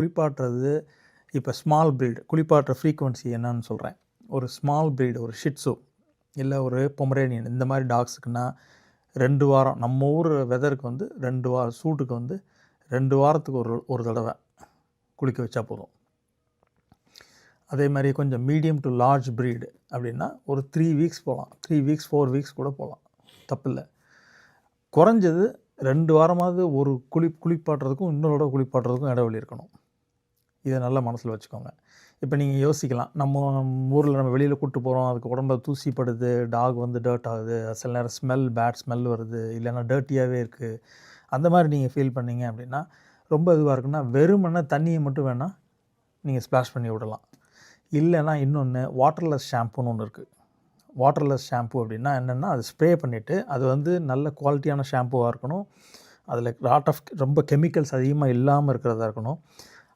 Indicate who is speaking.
Speaker 1: குளிப்பாட்டுறது இப்போ small breed குளிப்பாட்டுற frequency என்னன்னு சொல்கிறேன் ஒரு ஸ்மால் பிரீடு ஒரு ஷிட்ஸு இல்லை ஒரு பொமரேனியன் இந்த மாதிரி டாக்ஸுக்குன்னா ரெண்டு வாரம் நம்ம ஊர் வெதருக்கு வந்து ரெண்டு வாரம் சூட்டுக்கு வந்து ரெண்டு வாரத்துக்கு ஒரு ஒரு தடவை குளிக்க வச்சா போதும். அதே மாதிரி கொஞ்சம் மீடியம் டு லார்ஜ் ப்ரீடு அப்படின்னா ஒரு த்ரீ வீக்ஸ் போகலாம். த்ரீ வீக்ஸ் ஃபோர் வீக்ஸ் கூட போகலாம். தப்பில்லை. குறைஞ்சது ரெண்டு வாரமாவது ஒரு குளி குளிப்பாட்டுறதுக்கும் இன்னொரு குளிப்பாட்டுறதுக்கும் இடைவெளி இருக்கணும். இதை நல்லா மனசில் வச்சுக்கோங்க. இப்போ நீங்கள் யோசிக்கலாம். நம்ம ஊரில் நம்ம வெளியில் கூப்பிட்டு போகிறோம் அதுக்கு உடம்பு தூசிப்படுது. டாக் வந்து டர்ட் ஆகுது. சில நேரம் ஸ்மெல் பேட் ஸ்மெல் வருது. இல்லைன்னா டர்ட்டியாகவே இருக்குது அந்த மாதிரி நீங்கள் ஃபீல் பண்ணீங்க அப்படின்னா ரொம்ப இதுவாக இருக்குன்னா வெறுமனே தண்ணியை மட்டும் வேணால் நீங்கள் ஸ்ப்ளாஷ் பண்ணி விடலாம். இல்லைன்னா இன்னொன்று வாட்டர்லெஸ் ஷாம்புன்னு ஒன்று இருக்குது வாட்டர்லெஸ் ஷாம்பு அப்படின்னா என்னென்னா அது ஸ்ப்ரே பண்ணிவிட்டு அது வந்து நல்ல குவாலிட்டியான ஷாம்புவாக இருக்கணும். அதில் லாட் ஆஃப் ரொம்ப கெமிக்கல்ஸ் அதிகமாக இல்லாமல் இருக்கிறதா இருக்கணும்.